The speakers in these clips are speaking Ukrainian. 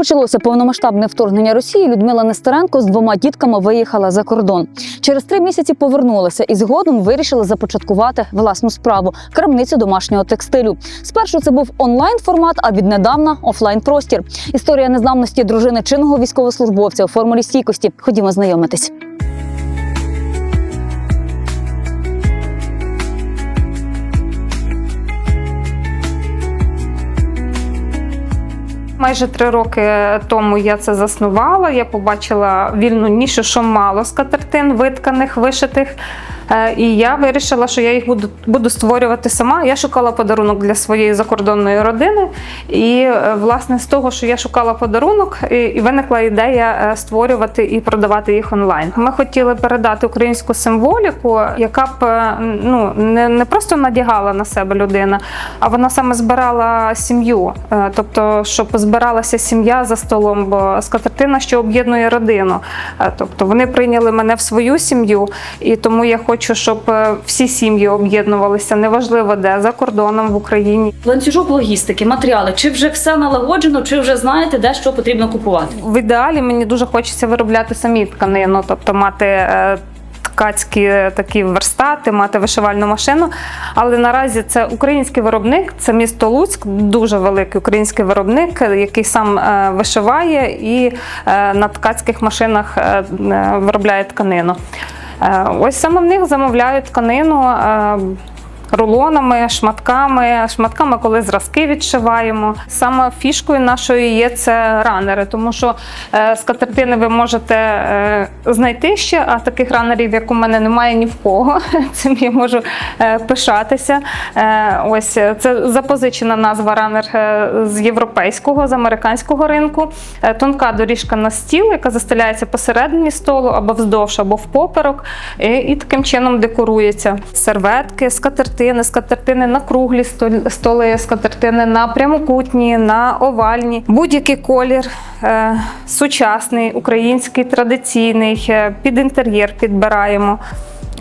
почалося повномасштабне вторгнення Росії, Людмила Нестеренко з двома дітками виїхала за кордон. Через три місяці повернулася і згодом вирішила започаткувати власну справу крамницю домашнього текстилю. Спершу це був онлайн формат, а віднедавна офлайн простір. Історія незламності дружини чинного військовослужбовця у формулі стійкості. Ходімо знайомитись. Майже три роки тому я це заснувала. Я побачила вільну нішу, що мало скатертин, витканих, вишитих. Е, І я вирішила, що я їх буду, буду створювати сама. Я шукала подарунок для своєї закордонної родини. І е, власне з того, що я шукала подарунок, і- виникла ідея е, створювати і продавати їх онлайн. Ми хотіли передати українську символіку, яка б ну не, не просто надягала на себе людина, а вона саме збирала сім'ю. Тобто, щоб збиралася сім'я за столом, бо скатертина, що об'єднує родину. Тобто вони прийняли мене в свою сім'ю, і тому я хочу, щоб е, всі сім'ї об'єднувалися, неважливо де за кордоном в Україні. Ланцюжок логістики, матеріали. Чи вже все налагоджено, чи вже знаєте, де що потрібно купувати? В ідеалі мені дуже хочеться виробляти самі тканину, тобто мати. е, Ткацькі такі верстати, мати вишивальну машину. Але наразі це український виробник, це місто Луцьк, дуже великий український виробник, який сам е, вишиває і на ткацьких машинах виробляє тканину. Е, Ось саме в них замовляють тканину. Е, Рулонами, шматками, шматками, коли зразки відшиваємо. Саме фішкою нашою є це ранери, тому що е, скатертини ви можете е, знайти ще, а таких ранерів, як у мене, немає ні в кого. Цим я можу е, пишатися. Е, ось е, це запозичена назва ранер е, з європейського, з американського ринку. Е, тонка доріжка на стіл, яка застеляється посередині столу або вздовж, або впоперек, і таким чином декорується. Серветки, скатертини, скатертини на круглі стол- столи, скатертини на прямокутні, на овальні. Будь-який колір е, сучасний, український, традиційний, е, під інтер'єр підбираємо.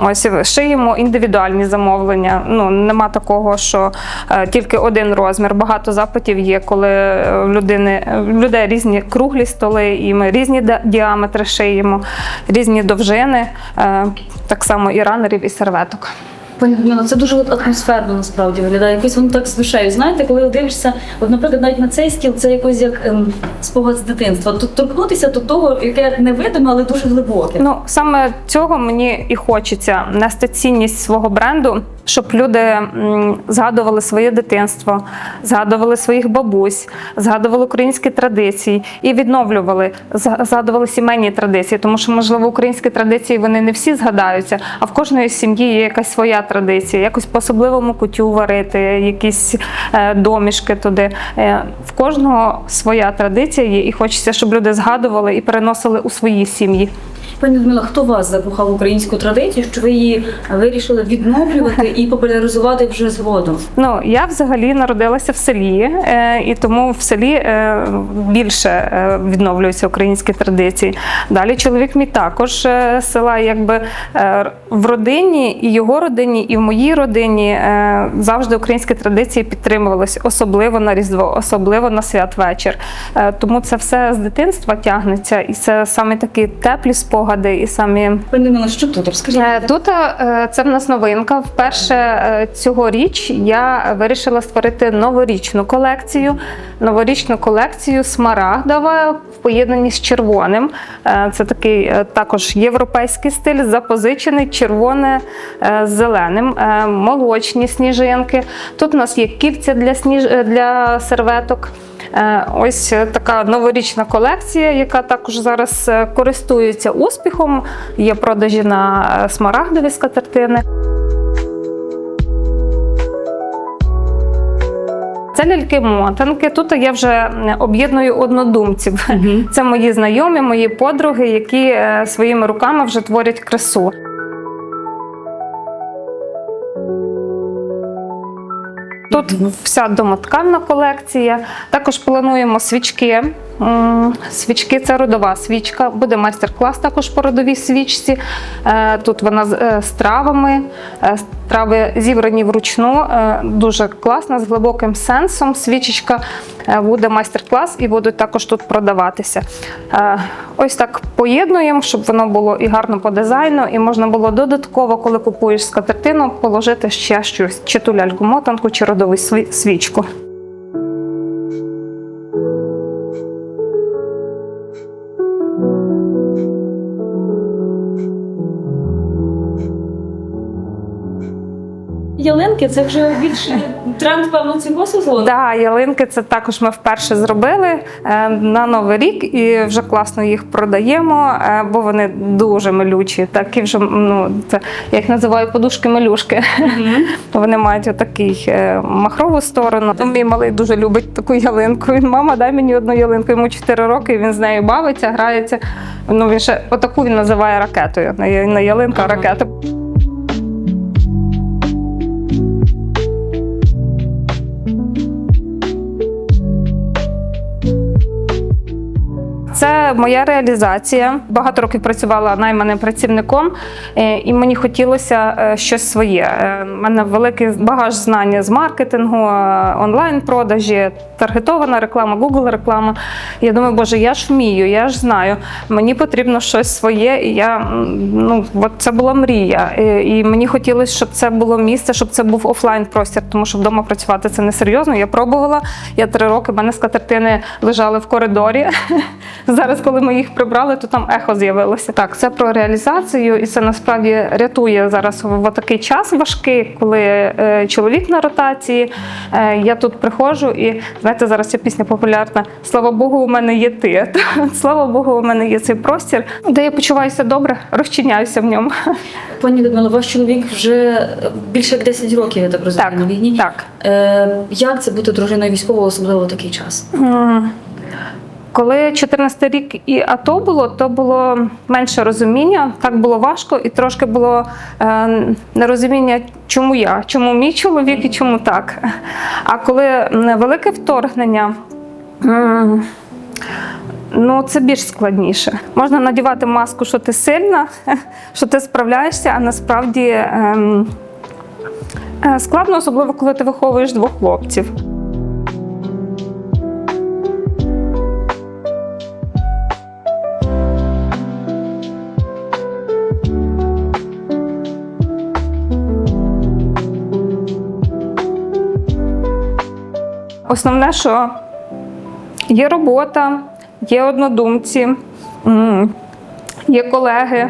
Ось шиємо індивідуальні замовлення. Ну нема такого, що е, тільки один розмір. Багато запитів є, коли е, людини людей різні круглі столи, і ми різні діаметри шиємо, різні довжини, е, так само і ранерів, і серветок. Пані це дуже атмосферно насправді виглядає. Якось воно так з душею. Знаєте, коли дивишся, от, наприклад, навіть на цей стіл це якось як ем, спогад з дитинства. Тут торкнутися до того, яке невидиме, але дуже глибоке. Ну саме цього мені і хочеться нести цінність свого бренду, щоб люди згадували своє дитинство, згадували своїх бабусь, згадували українські традиції і відновлювали, згадували сімейні традиції, тому що можливо українські традиції вони не всі згадаються, а в кожної сім'ї є якась своя традиція, якось по особливому кутю варити, якісь е, домішки туди. Е, в кожного своя традиція є, і хочеться, щоб люди згадували і переносили у свої сім'ї. Пані Людмила, хто вас закохав українську традицію, що ви її вирішили відновлювати і популяризувати вже згодом? Ну я взагалі народилася в селі, е, і тому в селі е, більше е, відновлюються українські традиції. Далі чоловік мій також села, якби в родині, і його родині, і в моїй родині завжди українські традиції підтримувалися, особливо на Різдво, особливо на святвечір. Тому це все з дитинства тягнеться, і це саме такі теплі спогади, і самі Пані Людмила, що тут? Розкажіть. Е, Тут е, це в нас новинка. Вперше е, цьогоріч я вирішила створити новорічну колекцію. Новорічну колекцію смарагдова в поєднанні з червоним. Це такий також європейський стиль, запозичений червоне з зеленим, молочні сніжинки. Тут у нас є кільця для сніж для серветок. Е, Ось е, така новорічна колекція, яка також зараз е, користується успіхом. Є продажі на смарагдові скатертини. Це ляльки-мотанки. Тут я вже об'єдную однодумців. Це мої знайомі, мої подруги, які своїми руками вже творять красу. Тут вся домотканна колекція. Також плануємо свічки свічки це родова свічка. Буде майстер-клас також по родовій свічці. Е, Тут вона з е, травами. Е, Трави зібрані вручну. Дуже класна, з глибоким сенсом. Свічечка буде майстер-клас і будуть також тут продаватися. Е, Ось так поєднуємо, щоб воно було і гарно по дизайну, і можна було додатково, коли купуєш скатертину, положити ще щось, чи ту ляльку-мотанку, чи родову свічку. Ялинки це вже більше тренд, певно, цього сезону. Да, ялинки це також ми вперше зробили е, на новий рік і вже класно їх продаємо, е, бо вони дуже милючі. Такі вже ну це я їх називаю подушки-мелюшки. Вони мають отакий е, махрову сторону. Мій малий дуже любить таку ялинку. Він мама, дай мені одну ялинку. Йому 4 роки. Він з нею бавиться, грається. Ну він ще отаку він називає ракетою. Не ялинка, а Ага. ракета. Це моя реалізація. Багато років працювала найманим працівником, е, і мені хотілося е, щось своє. Е, У мене великий багаж знання з маркетингу, е, онлайн-продажі, таргетована реклама, Google реклама. Я думаю, боже, я ж вмію, я ж знаю. Мені потрібно щось своє. І я ну от це була мрія. Е, І мені хотілося, щоб це було місце, щоб це був офлайн простір, тому що вдома працювати це несерйозно. Я пробувала. Я три роки в мене скатертини лежали в коридорі. Зараз, коли ми їх прибрали, то там ехо з'явилося. Так, це про реалізацію, і це насправді рятує зараз в такий час важкий, коли е, чоловік на ротації. Е, я тут приходжу, і знаєте, зараз ця пісня популярна. Слава Богу, у мене є ти. Слава Богу, у мене є цей простір, де я почуваюся добре, розчиняюся в ньому. Пані Людмила, ваш чоловік вже більше як 10 років, я так розумію, Так, на війні. так. Е, як це бути дружиною військового, особливо в такий час? Коли 14 рік і АТО було, то було менше розуміння, так було важко, і трошки було е, нерозуміння, чому я, чому мій чоловік і чому так. А коли велике вторгнення. Ну, це більш складніше. Можна надівати маску, що ти сильна, що ти справляєшся, а насправді ем, е, складно, особливо коли ти виховуєш двох хлопців. Основне, що є робота, є однодумці, є колеги,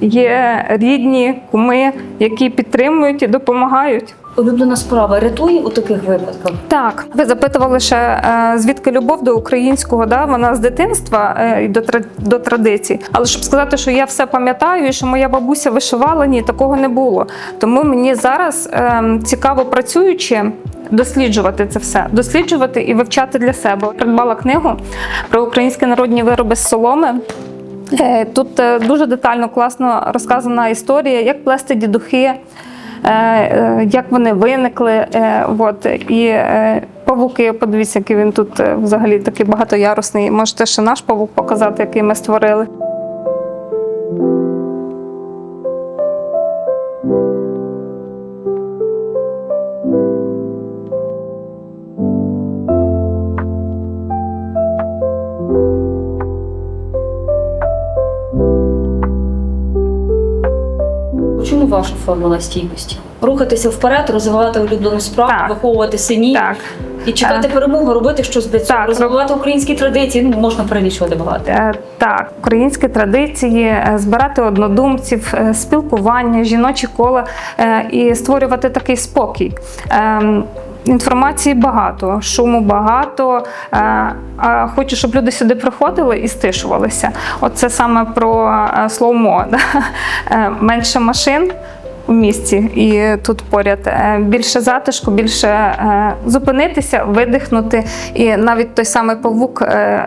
є рідні, куми, які підтримують і допомагають. Улюблена справа рятує у таких випадках. Так, ви запитували ще е, звідки любов до українського, да? вона з дитинства е, і до, до традицій. Але щоб сказати, що я все пам'ятаю і що моя бабуся вишивала, ні, такого не було. Тому мені зараз е, цікаво працюючи. Досліджувати це все, досліджувати і вивчати для себе. Придбала книгу про українські народні вироби з соломи. Е, Тут е, дуже детально, класно розказана історія, як плести дідухи, е, як вони виникли. От, і павуки, подивіться, який він тут взагалі такий багатоярусний. Можете ще наш павук показати, який ми створили. Ваша формула стійкості? Рухатися вперед, розвивати улюблену справу, Так. виховувати синів Так. і чекати перемогу, робити щось для цього, Так, розвивати українські традиції. Ну можна перелічувати багато. Е, Так, українські традиції, е, збирати однодумців, е, спілкування, жіночі кола е, і створювати такий спокій. Інформації багато, шуму багато. е, хочу, щоб люди сюди приходили і стишувалися. Оце саме про е, слоумо. Е, Менше машин у місті і тут поряд більше затишку, більше зупинитися, видихнути, і навіть той самий павук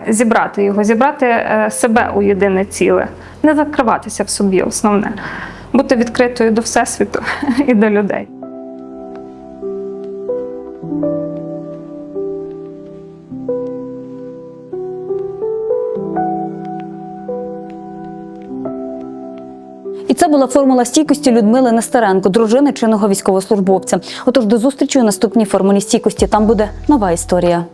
зібрати його, зібрати себе у єдине ціле, не закриватися в собі, основне, бути відкритою до всесвіту і до людей. Була формула стійкості Людмили Нестеренко, дружини чинного військовослужбовця. Отож, до зустрічі у наступній формулі стійкості. Там буде нова історія.